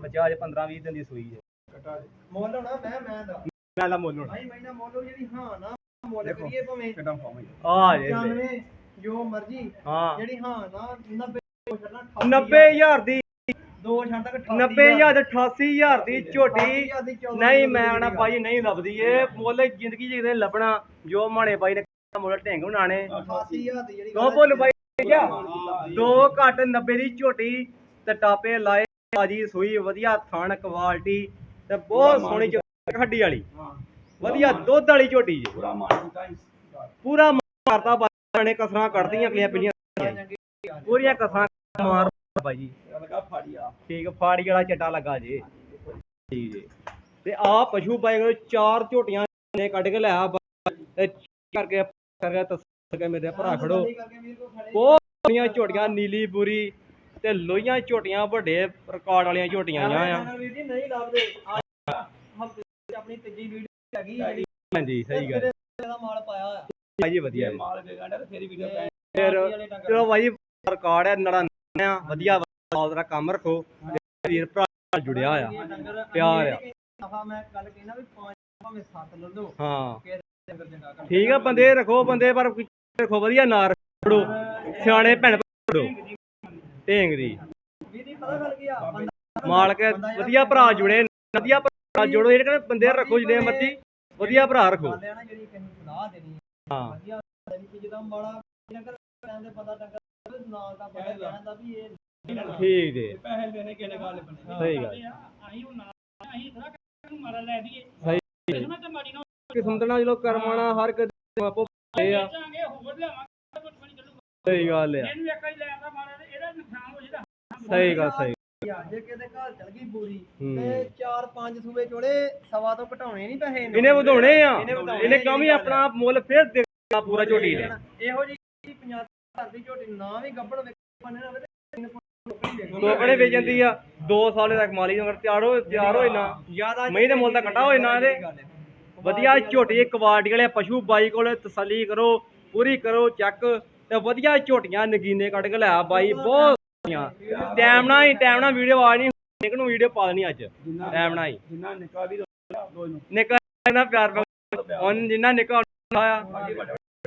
S1: ਬੱਚਾ ਅਜੇ 15 20 ਦਿਨ ਦੀ ਸੂਈ ਹੈ।
S2: ਮੁੱਲ ਹੋਣਾ ਮੈਂ ਮੈਂ ਦਾ।
S1: ਮੈਂ ਦਾ ਮੁੱਲ ਹੋਣਾ।
S2: ਮਈ ਮਈ ਦਾ ਮੁੱਲ ਜਿਹੜੀ ਹਾਂ ਨਾ ਮੁੱਲ ਕਰੀਏ ਭਾਵੇਂ
S1: ਆ ਜੇ
S2: 95 ਜੋ ਮਰਜ਼ੀ
S1: ਹਾਂ।
S2: ਜਿਹੜੀ ਹਾਂ ਨਾ 90 ਛੱਡਣਾ
S1: 90000 ਦੀ।
S2: ਦੋ ਛੱਡ ਤੱਕ
S1: 90000 ਤੇ 88000 ਦੀ ਝੋਟੀ।
S2: 88,000 ਦੀ 14
S1: ਨਹੀਂ ਮੈਂ ਆਣਾ ਬਾਈ ਨਹੀਂ ਲੱਭਦੀ ਇਹ ਮੁੱਲ ਜ਼ਿੰਦਗੀ 'ਚ ਕਿਤੇ ਨੀ ਲੱਭਣਾ ਜੋ ਮਾਣੇ ਬਾਈ ਨੇ ਕਿਹਾ ਮੁੱਲ ਢਿੰਗ ਬਣਾਣੇ
S2: 88000 ਦੀ ਜਿਹੜੀ
S1: ਦੋ ਬੋਲ ਬਾਈ ਕਿਆ ਦੋ ਘੱਟ 90 ਦੀ ਝੋਟੀ ਤੇ ਟਾਪੇ ਲਾਏ। ਬਾਜੀ ਸੂਈ ਵਧੀਆ ਥਣ ਕੁਆਲਿਟੀ ਤੇ ਬਹੁਤ ਸੋਹਣੀ ਝੋਟੀ, ਹੱਡੀ ਵਾਲੀ। ਵਧੀਆ ਦੁੱਧ ਵਾਲੀ ਝੋਟੀ ਜੀ। ਪੂਰਾ ਮਾਰਦਾ ਬਾਈ ਨੇ ਕਸਰਾਂ ਕੱਢਦੀਆਂ ਪਈਆਂ ਪਿਲੀਆਂ ਪੂਰੀਆਂ ਕਸਰਾਂ ਮਾਰ ਬਾਈ। ਜੀ ਠੀਕ ਫਾੜੀ ਵਾਲਾ ਚੱਟਾ ਲੱਗਾ ਜੀ। ਠੀਕ ਜੀ। ਤੇ ਆ ਪਸ਼ੂ ਬਾਈ ਕੋਲ ਚਾਰ ਝੋਟੀਆਂ ਨੇ ਕੱਢ ਕੇ ਲਿਆ ਕਰਕੇ ਕਰਕੇ ਤਸੱਲ ਕੇ ਮੇਰੇ ਭਰਾ ਖੜੋ।
S2: ਕਰਕੇ ਵੀਰ ਕੋ ਖੜੇ
S1: ਬਹੁਤ ਸੋਹਣੀਆਂ ਝੋਟੀਆਂ ਨੀਲੀ ਬੂਰੀ ਤੇ ਲੋਹੀਆਂ ਝੋਟੀਆਂ ਵੱਡੇ ਰਿਕਾਰਡ ਵਾਲੀਆਂ ਝੋਟੀਆਂ ਆ।
S2: ਵੀਰ ਜੀ ਨਹੀਂ ਲੱਭਦੇ। ਹਫ਼ਤੇ ਆਪਣੀ ਤੀਜੀ ਵੀਡੀਓ ਹੈਗੀ ਜਿਹੜੀ
S1: ਹਾਂਜੀ ਸਹੀ ਗੱਲ।
S2: ਮਾਲ ਪਾਇਆ
S1: ਭਾਈ ਜੀ ਵਧੀਆ
S3: ਮਾਲ ਵੇਗਾਂਡਾ ਤੇ ਫੇਰ ਵੀਡੀਓ
S1: ਫਿਰ ਚਲੋ ਭਾਈ ਜੀ ਰਿਕਾਰਡ ਹੈ ਨੜਾ ਆ ਵਧੀਆ ਬਾਲ ਦਾ ਕੰਮ ਰੱਖੋ। ਤੇ ਵੀਰ ਭਰਾ ਨਾਲ ਜੁੜਿਆ ਆ ਪਿਆਰ ਆ।
S2: ਆਹ ਮੈਂ ਗੱਲ ਕਹਿਣਾ ਵੀ ਪੰਜ ਭਾਵੇਂ ਸੱਤ ਲੈ ਲਓ।
S1: ਹਾਂ।
S2: ਕਿਸੇ ਦਾ ਡੰਗਰ ਚੰਗਾ ਕਰ
S1: ਠੀਕ ਆ ਬੰਦੇ ਰੱਖੋ ਬੰਦੇ ਪਰ ਕੋਈ ਰੱਖੋ ਵਧੀਆ ਨਾ ਰੱਖੋ। ਸਿਆਣੇ ਭੈਣ
S2: ਵੀ ਨਹੀਂ ਪਤਾ ਗੱਲ ਕੀ ਆ? ਬੰਦਾ
S1: ਮਾਲਕ ਵਧੀਆ ਭਰਾ ਜੁੜੇ ਵਧੀਆ ਭਰਾ ਜੋੜੋ ਜਿਹੜੇ ਕਹਿੰਦੇ ਬੰਦੇ ਰੱਖੋ ਜਿਹੜੇ ਮਰਜ਼ੀ ਵਧੀਆ ਭਰਾ ਰੱਖੋ।
S2: ਗੱਲ ਆ ਨਾ ਜਿਹੜੀ ਕਿਸੇ ਨੂੰ ਸਲਾਹ ਦੇਣੀ ਹੈ।
S1: ਹਾਂ
S2: ਵਧੀਆ ਦੇਣੀ ਕਿ ਜਦੋਂ ਮਾੜਾ ਡੰਗਰ ਕਹਿੰਦੇ ਪਤਾ ਡੰਗਰ ਨਾਲ ਦਾ ਪਤਾ ਕਹਿੰਦਾ ਵੀ ਇਹ
S1: ਠੀਕ ਜੇ।
S2: ਪੈਸੇ ਦੇਣੇ ਕਿਹਨੇ ਗੱਲ ਬਣੇ
S1: ਸਹੀ ਗੱਲ।
S3: ਅਸੀਂ ਉਹ ਨਾ ਅਸੀਂ ਥੋੜਾ ਨੂੰ ਮਾਰਾ ਲੈ ਦਈਏ।
S1: ਸਹੀ
S3: ਕਿਸਮਤ ਤੇ ਮਾੜੀ ਨਾ
S1: ਕਿਸਮਤ ਨਾਲ ਜਦੋਂ ਕਰਮਾਣਾ ਹਰ ਕਦੇ ਆਪੋ ਇਹ ਆ।
S3: ਚਾਂਗੇ ਹੋਰ ਲਿਆਵਾਂਗੇ ਕੁਝ ਨਹੀਂ ਚੱਲੂਗਾ।
S1: ਸਹੀ ਗੱਲ ਆ।
S3: ਇਹਨੂੰ ਇੱਕ ਵਾਰੀ ਲੈ ਆਂਦਾ ਮਾਰਾ ਤੇ ਇਹਦਾ ਨੁਕਸਾਨ ਹੋ ਜਾਂਦਾ
S1: ਸਹੀ ਗੱਲ
S2: ਬੂਰੀ
S1: ਹੂੰ।
S2: ਤੇ ਚਾਰ ਪੰਜ ਸੂਬੇ ਚੋਲੇ ਸਵਾ ਤੋਂ ਘਟਾਉਣੇ ਨਹੀਂ ਪੈਸੇ
S1: ਇਹਨੇ। ਵਧਾਉਣੇ ਆ।
S2: ਇਹਨੇ ਵਧਾਉਣੇ
S1: ਇਹਨੇ ਆਪਣਾ ਮੁੱਲ ਫੇਰ ਦੇਣਾ ਪੂਰਾ ਝੋਟੀ ਨੇ।
S2: ਇਹੋ ਜੀ 50 ਦੀ ਝੋਟੀ ਨਾ ਵੀ ਗੱਬੜ ਵੇਖ ਬੰਨੇ ਨਾ।
S1: ਟੋਕੜੇ ਵੇਚ ਜਾਂਦੀ ਆ 2 ਸਾਲ ਤੱਕ ਮਾਲੀ ਮਗਰ ਤਿਆਰ ਹੋ ਤਿਆਰ ਹੋਏ ਨਾ
S2: ਜ਼ਿਆਦਾ
S1: ਮਹੀਂ ਦੇ ਮੁੱਲ ਤਾਂ ਘਟਾ ਹੋਏ ਨਾ ਇਹਦੇ। ਵਧੀਆ ਝੋਟੀ ਕੁਆਲਿਟੀ ਵਾਲੇ ਪਸ਼ੂ ਬਾਈ ਕੋਲ ਤਸੱਲੀ ਕਰੋ ਪੂਰੀ ਕਰੋ ਚੈੱਕ। ਤੇ ਵਧੀਆ ਝੋਟੀਆਂ ਨਗੀਨੇ ਕੱਢ ਕੇ ਲਿਆ ਬਾਈ ਬਹੁਤ ਟਾਈਮ ਨਾਲ ਹੀ ਟਾਈਮ ਨਾਲ ਵੀਡੀਓ ਆ ਨਹੀਂ ਨਿਕ ਨੂੰ ਵੀਡੀਓ ਪਾ ਦੇਣੀ ਅੱਜ। ਟਾਈਮ ਨਾਲ ਹੀ
S2: ਜਿੰਨਾ ਨਿਕਾ ਵੀ
S1: ਨਿੱਕਾ ਨਾ ਪਿਆਰ। ਹੁਣ ਜਿੰਨਾ ਨਿੱਕਾ ਆਇਆ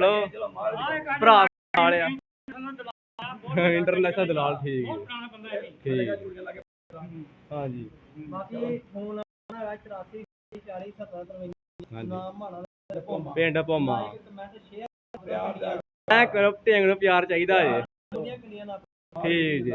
S1: ਲੋ ਭਰਾ ਨਾਲ ਆ ਇੰਟਰਨੈਸ਼ਨਲ ਦਲਾਲ ਠੀਕ ਹੈ,
S3: ਬਹੁਤ ਪੁਰਾਣਾ ਬੰਦਾ ਹੈ ਜੀ
S1: ਠੀਕ। ਹਾਂਜੀ।
S2: ਬਾਕੀ ਫੋਨ ਹੈਗਾ 84 40 70
S1: ਹਾਂਜੀ।
S2: ਨਾਮ ਮਾਣਾ
S1: ਪਿੰਡ ਭੋਮਾ।
S2: ਮੈਂ ਤੇ ਸ਼ੇਅਰ
S1: ਐ ਕਰੋ ਢੇਂਗ ਨੂੰ ਪਿਆਰ ਚਾਹੀਦਾ
S2: ਨਾ
S1: ਠੀਕ ਜੀ।